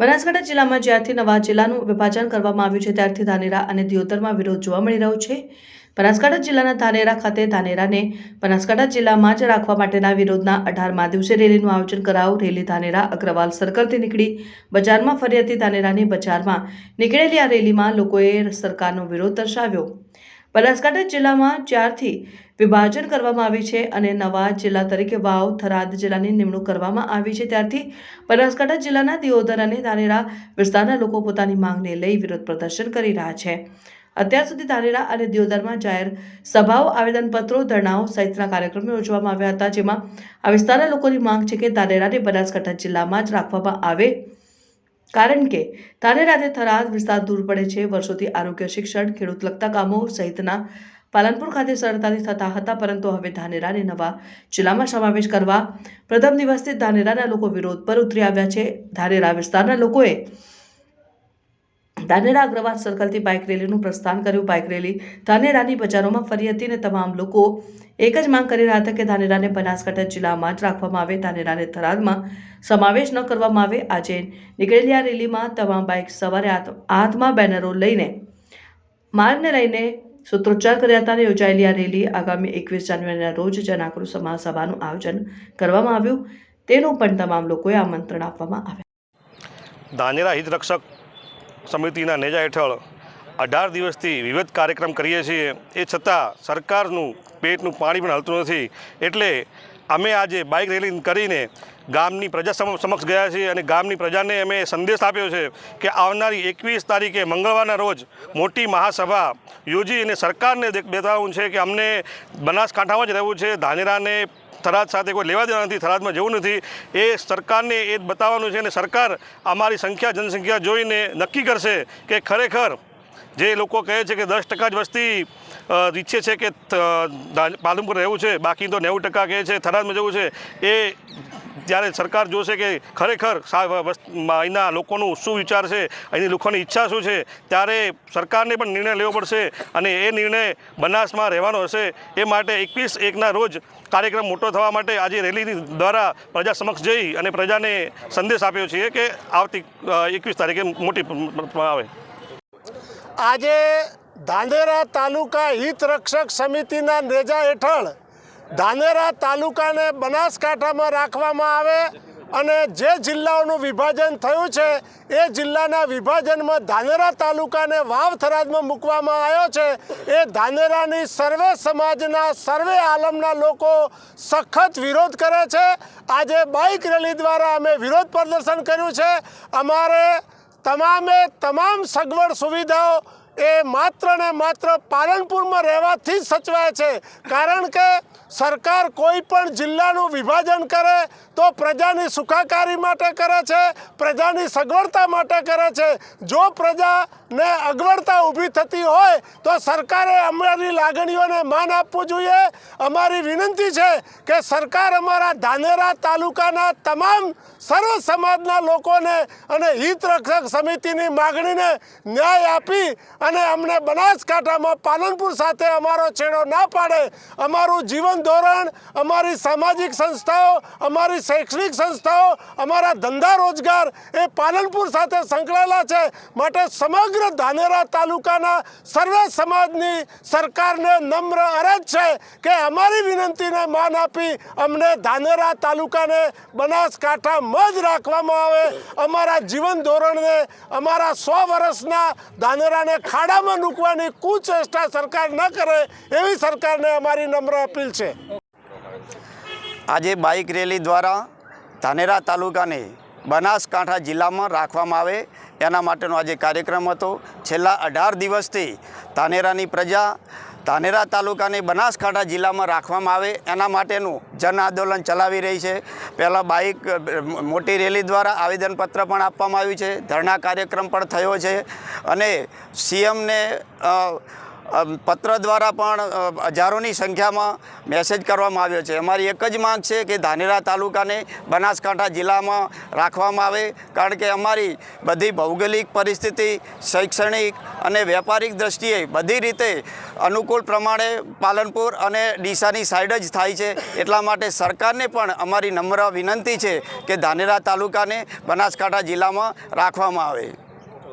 બનાસકાંઠા જિલ્લામાં જ્યારથી નવા જિલ્લાનું વિભાજન કરવામાં આવ્યું છે, ત્યારથી ધાનેરા અને દિયોદરમાં વિરોધ જોવા મળી રહ્યો છે. બનાસકાંઠા જિલ્લાના ધાનેરા ખાતે ધાનેરાને બનાસકાંઠા જિલ્લામાં જ રાખવા માટેના વિરોધના અઢારમા દિવસે રેલીનું આયોજન કરાયું. રેલી ધાનેરા અગ્રવાલ સર્કલથી નીકળી. બજારમાં ફરી હતી ધાનેરાની બજારમાં નીકળેલી આ રેલીમાં લોકોએ સરકારનો વિરોધ દર્શાવ્યો. બનાસકાંઠા જિલ્લામાં જ્યારથી વિભાજન કરવામાં આવી છે અને નવા જિલ્લા તરીકે વાવ, થરાદ જિલ્લાની નિમણૂક કરવામાં આવી છે. ત્યારથી બનાસકાંઠા જિલ્લાના દિયોદર અને ધાનેરા વિસ્તારના લોકો પોતાની માંગને લઈ વિરોધ પ્રદર્શન કરી રહ્યા છે. અત્યાર સુધી ધાનેરા અને દિયોદરમાં જાહેર સભાઓ, આવેદનપત્રો, ધરણાઓ સહિતના કાર્યક્રમો યોજવામાં આવ્યા હતા, જેમાં આ વિસ્તારના લોકોની માંગ છે કે ધાનેરાને બનાસકાંઠા જિલ્લામાં જ રાખવામાં આવે. કારણ કે ધાનેરાથી થરાદ વિસ્તાર દૂર પડે છે. વર્ષોથી આરોગ્ય, શિક્ષણ, ખેડૂત લગતા કામો સહિતના પાલનપુર ખાતે સરળતાથી થતા હતા, પરંતુ હવે ધાનેરાને નવા જિલ્લામાં સમાવેશ કરવા પ્રથમ દિવસથી ધાનેરાના લોકો વિરોધ પર ઉતરી આવ્યા છે. ધાનેરા વિસ્તારના લોકોએ ધાનેરા અગ્રવાલ સર્કલથી બાઇક રેલીનું પ્રસ્થાન કર્યું. બાઇક રેલી ધાનેરાની બજારોમાં ફરી હતી અને તમામ લોકો એક જ માંગ કરી રહ્યા હતા કે ધાનેરાને બનાસકાંઠા જિલ્લામાં જ રાખવામાં આવે. ધાનેરાને થરાદમાં સમાવેશ ન કરવામાં આવે. આજે નીકળેલી આ રેલીમાં તમામ બાઇક સવારે હાથ- હાથમાં બેનરો લઈને માર્ગને લઈને સૂત્રોચ્ચાર કર્યા હતા અને યોજાયેલી આ રેલી આગામી એકવીસ જાન્યુઆરીના રોજ જનાક્રોશ મહાસભાનું આયોજન કરવામાં આવ્યું. તેનું પણ તમામ લોકોએ આમંત્રણ આપવામાં આવ્યું. ધાનેરા હિતરક્ષક સમિતિના નેજા હેઠળ અઢાર દિવસથી વિવિધ કાર્યક્રમ કરીએ છીએ. એ છતાં સરકારનું પેટનું પાણી પણ હલતું નથી. એટલે અમે આજે બાઇક રેલી કરીને ગામની પ્રજા સમ- સમક્ષ ગયા છીએ અને ગામની પ્રજાને અમે સંદેશ આપ્યો છે કે આવનારી એકવીસ તારીખે મંગળવારના રોજ મોટી મહાસભા યોજી અને સરકારને બતાવવું છે કે અમને બનાસકાંઠામાં જ રહેવું છે, ધાનેરાને થરાદ સાથે કોઈ લેવા દેવા નથી, થરાદમાં જવું નથી. એ સરકારને એ બતાવવાનું છે અને સરકાર અમારી સંખ્યા, જનસંખ્યા જોઈને નક્કી કરશે કે ખરેખર જે લોકો કહે છે કે દસ ટકા જ વસ્તી ઈચ્છે છે કે પાલનપુર રહેવું છે, બાકી તો નેવું ટકા કહે છે, થરાદમાં જવું છે. એ જ્યારે સરકાર જોશે કે ખરેખર અહીંના લોકોનું શું વિચાર છે, અહીંની લોકોની ઈચ્છા શું છે, ત્યારે સરકારને પણ નિર્ણય લેવો પડશે અને એ નિર્ણય બનાસમાં રહેવાનો હશે. એ માટે એકવીસ એકના રોજ કાર્યક્રમ મોટો થવા માટે આજે રેલી દ્વારા પ્રજા સમક્ષ જઈ અને પ્રજાને સંદેશ આપ્યો છે કે આવતી એકવીસ તારીખે મોટી આવે. આજે ધાનેરા તાલુકા હિતરક્ષક સમિતિના નેજા હેઠળ ધાનેરા તાલુકાને બનાસકાંઠામાં રાખવામાં આવે અને જે જિલ્લાઓનું વિભાજન થયું છે, એ જિલ્લાના વિભાજનમાં ધાનેરા તાલુકાને વાવ થરાદમાં મૂકવામાં આવ્યો છે. એ ધાનેરાની સર્વે સમાજના, સર્વે આલમના લોકો સખત વિરોધ કરે છે. આજે બાઇક રેલી દ્વારા અમે વિરોધ પ્રદર્શન કર્યું છે. અમારે તમામે તમામ સગવડ સુવિધાઓ એ માત્ર ને માત્ર પાલનપુરમાં રહેવાથી જ સચવાય છે. કારણ કે સરકાર કોઈ પણ જિલ્લાનું વિભાજન કરે તો પ્રજાની સુખાકારી માટે કરે છે, પ્રજાની સગવડતા માટે કરે છે. જો પ્રજાને અગવડતા ઊભી થતી હોય તો સરકારે અમારી લાગણીઓને માન આપવું જોઈએ. અમારી વિનંતી છે કે સરકાર અમારા ધાનેરા તાલુકાના તમામ સર્વ સમાજના લોકોને અને હિતરક્ષક સમિતિની માગણીને ન્યાય આપી અને અમને બનાસકાંઠામાં પાલનપુર સાથે અમારો છેડો ના પાડે. અમારું જીવન ધોરણ, અમારી સામાજિક સંસ્થાઓ, અમારી શૈક્ષણિક સંસ્થાઓ, અમારા ધંધા રોજગાર એ પાલનપુર સાથે સંકળાયેલા છે. માટે સમગ્ર ધાનેરા તાલુકાના સર્વે સમાજની સરકારને નમ્ર અરજ છે કે અમારી વિનંતીને માન આપી અમને ધાનેરા તાલુકાને બનાસકાંઠામાં જ રાખવામાં આવે. અમારા જીવન ધોરણને, અમારા સો વર્ષના ધાનેરાને ખાડામાં મૂકવાની કુચેષ્ટા સરકાર ન કરે એવી સરકારને અમારી નમ્ર અપીલ છે. આજે બાઇક રેલી દ્વારા ધાનેરા તાલુકાને બનાસકાંઠા જિલ્લામાં રાખવામાં આવે એના માટેનો આજે કાર્યક્રમ હતો. છેલ્લા અઢાર દિવસથી ધાનેરાની પ્રજા ધાનેરા તાલુકાને બનાસકાંઠા જિલ્લામાં રાખવામાં આવે એના માટેનું જન આંદોલન ચલાવી રહી છે. પહેલાં બાઇક મોટી રેલી દ્વારા આવેદનપત્ર પણ આપવામાં આવ્યું છે. ધરણા કાર્યક્રમ પણ થયો છે અને સીએમને પત્ર દ્વારા પણ હજારોની સંખ્યામાં મેસેજ કરવામાં આવ્યો છે. અમારી એક જ માંગ છે કે ધાનેરા તાલુકાને બનાસકાંઠા જિલ્લામાં રાખવામાં આવે, કારણ કે અમારી બધી ભૌગોલિક પરિસ્થિતિ, શૈક્ષણિક અને વ્યાપારિક દ્રષ્ટિએ બધી રીતે અનુકૂળ પ્રમાણે પાલનપુર અને ડીસાની સાઈડ જ થાય છે. એટલા માટે સરકારને પણ અમારી નમ્ર વિનંતી છે કે ધાનેરા તાલુકાને બનાસકાંઠા જિલ્લામાં રાખવામાં આવે.